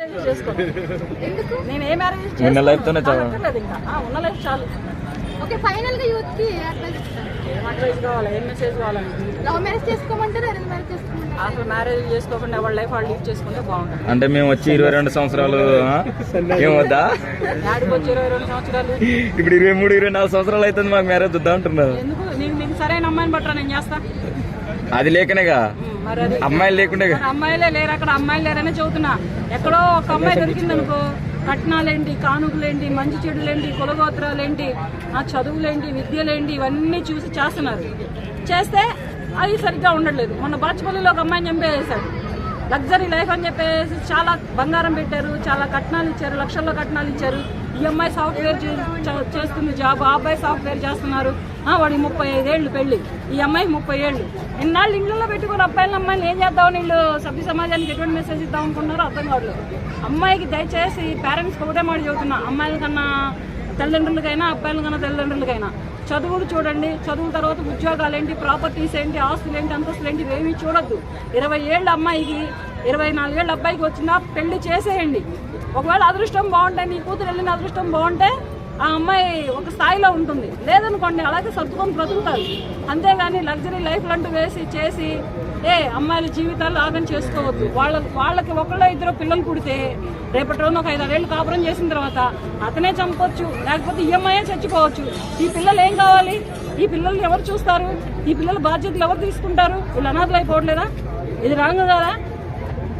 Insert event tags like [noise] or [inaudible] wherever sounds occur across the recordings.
[laughs] నేను ఏ మ్యారేజ్ ఉన్న లైఫ్ చాలు. ఓకే ఫైనల్గా యూత్కి లవ్ మ్యారేజ్ చేసుకోమంటారు అరేంజ్ మ్యారేజ్ చేసుకోమంటారు? అసలు మ్యారేజ్ చేసుకోకుండా ఎవరి లైఫ్ వాళ్ళు లీడ్ చేసుకుంటే బాగుంటుంది. అంటే మేము వచ్చి ఇరవై రెండు సంవత్సరాలు? ఏమొద్దా ఇప్పుడు ఇరవై మూడు ఇరవై నాలుగు సంవత్సరాలు అవుతుంది మాకు మ్యారేజ్ వద్దా అంటున్నారు. ఎందుకు? నీకు నీకు సరైన అమ్మాయిని బట్టరా నేను చేస్తా. అది లేకనేగా? అమ్మాయిలు లేకుండే అమ్మాయిలే లేరు అక్కడ అమ్మాయిలు లేరనే చెబుతున్నా. ఎక్కడో ఒక అమ్మాయి దొరికింది అనుకో కట్నాలేంటి కానుకలేంటి మంచి చెడులేంటి కులగోత్రాలేంటి ఆ చదువులేంటి విద్యలేంటి ఇవన్నీ చూసి చేస్తున్నారు. చేస్తే అది సరిగ్గా ఉండట్లేదు. మొన్న బాచుపల్లిలో ఒక అమ్మాయిని చంపేసాడు లగ్జరీ లైఫ్ అని చెప్పేసి చాలా బంగారం పెట్టారు చాలా కట్నాలు ఇచ్చారు లక్షల్లో కట్నాలు ఇచ్చారు. ఈ అమ్మాయి సాఫ్ట్వేర్ చేస్తుంది జాబ్ ఆ అబ్బాయి సాఫ్ట్వేర్ చేస్తున్నారు. వాడికి ముప్పై ఐదేళ్ళు పెళ్ళి ఈ అమ్మాయికి ముప్పై ఏళ్ళు. ఇన్నాళ్ళు ఇంట్లో పెట్టుకుని అబ్బాయిల అమ్మాయిలు ఏం చేద్దామని వీళ్ళు సభ్య సమాజానికి ఎటువంటి మెసేజ్ ఇద్దాం అనుకున్నారో అర్థం కావట్లేదు. అమ్మాయికి దయచేసి పేరెంట్స్కి ఒకటే మాట చెబుతున్నా. అమ్మాయిల కన్నా తల్లిదండ్రులకైనా అబ్బాయిల కన్నా తల్లిదండ్రులకైనా చదువులు చూడండి. చదువుల తర్వాత ఉద్యోగాలు ఏంటి ప్రాపర్టీస్ ఏంటి ఆస్తులు ఏంటి అంతస్తులు ఏంటి ఇవేమీ చూడొద్దు. ఇరవై ఏళ్ళ అమ్మాయికి ఇరవై నాలుగేళ్ళ అబ్బాయికి వచ్చినా పెళ్ళి చేసేయండి. ఒకవేళ అదృష్టం బాగుంటే నీ కూతురు వెళ్ళిన అదృష్టం బాగుంటే ఆ అమ్మాయి ఒక స్థాయిలో ఉంటుంది. లేదనుకోండి అలాగే సర్దుకొని బ్రతుకుతారు. అంతేగాని లగ్జరీ లైఫ్ అంటూ వేసి చేసి ఏ అమ్మాయిల జీవితాలు ఆగం చేసుకోవద్దు. వాళ్ళ వాళ్ళకి ఒకళ్ళ ఇద్దరు పిల్లలు పుడితే రేపటి రోజున ఒక ఐదారేళ్ళు కాపురం చేసిన తర్వాత అతనే చంపొచ్చు లేకపోతే ఈఎంఐయే చచ్చిపోవచ్చు. ఈ పిల్లలు ఏం కావాలి? ఈ పిల్లల్ని ఎవరు చూస్తారు? ఈ పిల్లల బాధ్యతలు ఎవరు తీసుకుంటారు? వీళ్ళు అనాథలు అయిపోవట్లేదా? ఇది రాంగ్ కదా?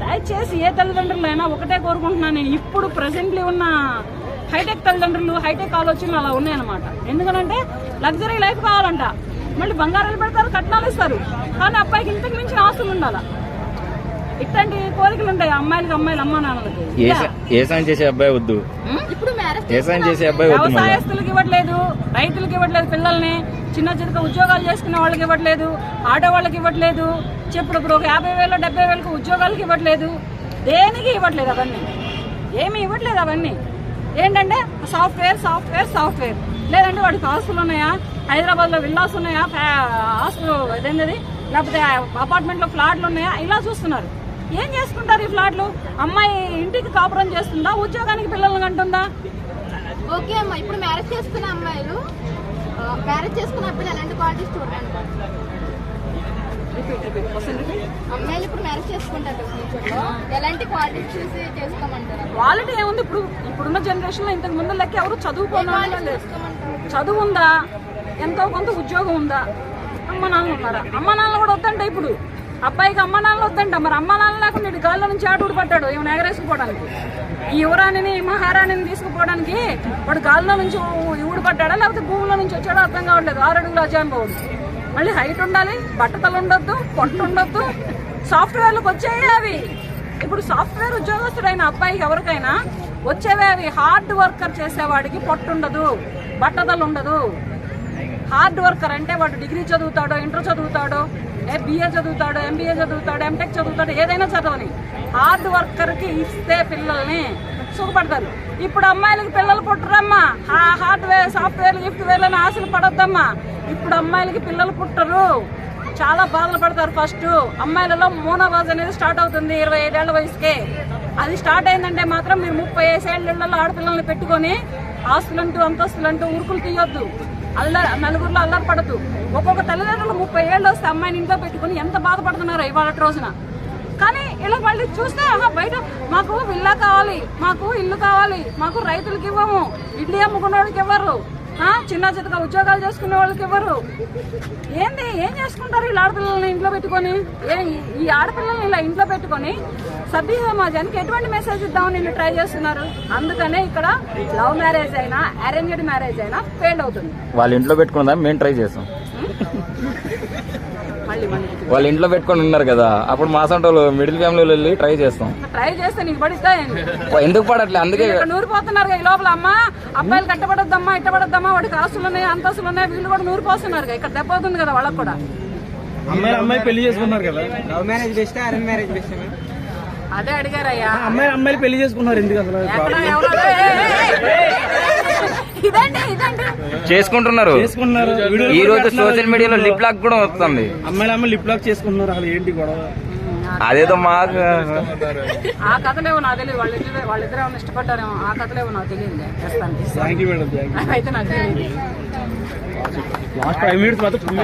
దయచేసి ఏ తల్లిదండ్రులైనా ఒకటే కోరుకుంటున్నాను నేను. ఇప్పుడు ప్రెసెంట్లీ ఉన్న హైటెక్ తల్లిదండ్రులు హైటెక్ ఆలోచనలు అలా ఉన్నాయన్నమాట. ఎందుకంటే లగ్జరీ లైఫ్ కావాలంట. మళ్ళీ బంగారాలు పెడతారు కట్నాలు ఇస్తారు. కానీ అబ్బాయికి ఇంతకు మించిన ఆస్తులు ఉండాలా? ఇట్లాంటి కోరికలు ఉంటాయి అమ్మాయిలకి అమ్మాయిలు అమ్మా నాన్నలకి. ఏ సాయం చేసే అబ్బాయి వద్దు. ఇప్పుడు మ్యారేజ్ ఏ సాయం చేసే అబ్బాయి వద్దు మళ్ళీ. వ్యవసాయస్తులకు ఇవ్వట్లేదు రైతులకు ఇవ్వట్లేదు పిల్లల్ని చిన్న చిన్న ఉద్యోగాలు చేసుకునే వాళ్ళకి ఇవ్వట్లేదు ఆటో వాళ్ళకి ఇవ్వట్లేదు చెప్పుడు ఇప్పుడు ఒక యాభై వేలు డెబ్బై వేలకు ఉద్యోగాలకి ఇవ్వట్లేదు. దేనికి ఇవ్వట్లేదు అవన్నీ? ఏమీ ఇవ్వట్లేదు అవన్నీ. ఏంటంటే సాఫ్ట్వేర్ సాఫ్ట్వేర్ సాఫ్ట్వేర్. లేదంటే వాడికి ఆస్తులు ఉన్నాయా? హైదరాబాద్లో విల్లాస్ ఉన్నాయా? ఫ్యా- ఆస్తులు అదేంటది లేకపోతే అపార్ట్మెంట్లో ఫ్లాట్లు ఉన్నాయా? ఇలా చూస్తున్నారు. ఏం చేసుకుంటారు ఈ ఫ్లాట్లు? అమ్మాయి ఇంటికి కాపురం చేస్తుందా? ఉద్యోగానికి పిల్లల్ని అంటుందా ఓకే అమ్మా. ఇప్పుడు మ్యారేజ్ చేసుకున్న అమ్మాయిలు మ్యారేజ్ చేసుకున్న అబ్బాయిలు ఎలాంటి క్వాలిటీస్ చూడండి రిపీట్ రిపీట్ క్వశ్చన్ రిపీట్ అమ్మాయిలు ఇప్పుడు మ్యారేజ్ చేసుకుంటారు ఎలాంటి క్వాలిటీస్ చూసి చేసుకోమంటారు? క్వాలిటీ ఏముంది? ఇప్పుడు ఇప్పుడున్న జనరేషన్లో ఇంతకు ముందు లెక్క ఎవరు చేసుకోమంటారు? చదువు ఉందా? ఎంతో కొంత ఉద్యోగం ఉందా? అమ్మ నాన్న ఉన్నారా? అమ్మ నాన్న కూడా వద్దంట ఇప్పుడు. అబ్బాయికి అమ్మ నాన్న వద్దంట. మరి అమ్మ నాన్న లేకుండా ఇటు గాల్లో నుంచి ఆటూడు పట్టాడు ఏమైనా ఎగరేసుకుపోవడానికి ఈ యువరాణిని ఈ మహారాణిని తీసుకుపోవడానికి వాడు గాల్లో నుంచి ఊడు పట్టాడా లేకపోతే భూమిలో నుంచి వచ్చాడో అర్థం కావట్లేదు. ఆరు అడుగుల అజానుభవుడు మళ్ళీ హైట్ ఉండాలి బట్టతలు ఉండొద్దు పొట్ట ఉండొద్దు. సాఫ్ట్వేర్లకు వచ్చాయి అవి. ఇప్పుడు సాఫ్ట్వేర్ ఉద్యోగస్తుడైన అబ్బాయికి ఎవరికైనా వచ్చేవే అవి. హార్డ్ వర్కర్ చేసేవాడికి పొట్టుండదు బట్టతలు ఉండదు. హార్డ్ వర్కర్ అంటే వాడు డిగ్రీ చదువుతాడో ఇంటర్ చదువుతాడో ఏ బిఏ చదువుతాడో ఎంబీఏ చదువుతాడో ఎంటెక్ చదువుతాడో ఏదైనా చదవని. హార్డ్ వర్కర్కి ఇస్తే పిల్లల్ని సుఖపడతారు. ఇప్పుడు అమ్మాయిలకి పిల్లలు పుట్టరమ్మా. హార్డ్వేర్ సాఫ్ట్వేర్ గిఫ్ట్వేర్ అని ఆశలు పడొద్దమ్మా. ఇప్పుడు అమ్మాయిలకి పిల్లలు పుట్టరు. చాలా బాధలు పడతారు ఫస్ట్. అమ్మాయిలలో మోనోవాజ్ అనేది స్టార్ట్ అవుతుంది ఇరవై ఐదేళ్ళ వయసుకే. అది స్టార్ట్ అయిందంటే మాత్రం మీరు ముప్పై ఐదేళ్ళలో ఆడపిల్లల్ని పెట్టుకొని ఆస్తులంటూ అంతస్తులంటూ ఉరుకులు తీయొద్దు. అల్లరి నలుగురిలో అల్లరి పడద్దు. ఒక్కొక్క తల్లిదండ్రులు ముప్పై ఏళ్ళు వస్తే అమ్మాయిని ఇంట్లో పెట్టుకుని ఎంత బాధపడుతున్నారో ఇవాళ రోజున. కానీ ఇలా మళ్ళీ చూస్తే అహా బయట మాకు విల్లా కావాలి మాకు ఇల్లు కావాలి మాకు రైతులకి ఇవ్వము ఇడ్లీ అమ్ముకునేవాడికి ఇవ్వరు చిన్న చిన్నగా ఉద్యోగాలు చేసుకునే వాళ్ళకి ఇవ్వరు. ఏంది ఏం చేసుకుంటారు ఈ ఆడపిల్లల్ని ఇంట్లో పెట్టుకొని? ఏ ఈ ఆడపిల్లల్ని ఇలా ఇంట్లో పెట్టుకొని సభ్య సమాజానికి ఎటువంటి మెసేజ్ ఇద్దామని వీళ్ళు ట్రై చేస్తున్నారు? అందుకనే ఇక్కడ లవ్ మ్యారేజ్ అయినా అరేంజ్డ్ మ్యారేజ్ అయినా ఫెయిల్ అవుతుంది. వాళ్ళు ఇంట్లో పెట్టుకుందా మేము ట్రై చేస్తాం. వాళ్ళ ఇంట్లో పెట్టుకొని ఉన్నారు కదా అప్పుడు మా సొంటోళ్ళు మిడిల్ ఫ్యామిలీలో వెళ్ళి ట్రై చేస్తాం ట్రై చేస్తే నీకు పడిస్తాయండి ఎందుకు పడట్లే అందుకే ఇక్కడ నూరిపోతున్నారు ఈ లోపల అమ్మ అబ్బాయిలు కట్టబడొద్దమ్మా ఇట్టబడొద్దమ్మా వాడికి ఆస్తులు ఉన్నాయి అంతస్తులు ఉన్నాయి వీళ్ళు కూడా నూరిపోతున్నారు ఇక్కడ దెబ్బ అవుతుంది కదా వాళ్ళకి కూడా అమ్మాయి అమ్మాయి పెళ్ళి చేసుకున్నారు కదా love marriage best arrange marriage best అదే అడిగారయ్యా అమ్మాయి అమ్మాయిలు పెళ్ళి చేసుకున్నారు ఎందుకు అసలు చేసుకుంటున్నారు. ఈ రోజు. సోషల్ మీడియాలో లిప్ లాక్ కూడా వస్తుంది. అమ్మాయిలు అమ్మాయి లిప్ లాక్ చేసుకుంటున్నారు అసలు ఏంటి గొడవ? అదేదో మాకు ఆ కథలేవో నాకు తెలియదు వాళ్ళిద్దరు వాళ్ళిద్దరు ఏమైనా ఇష్టపడ్డారేమో. ఆ కథలేవో నాకు తెలియదు ప్రస్తుతానికి. థ్యాంక్ యూ మేడం థ్యాంక్ అయితే నాకు తెలియదు యూ లాస్ట్ ఫైవ్ మినిట్స్ మాత్రం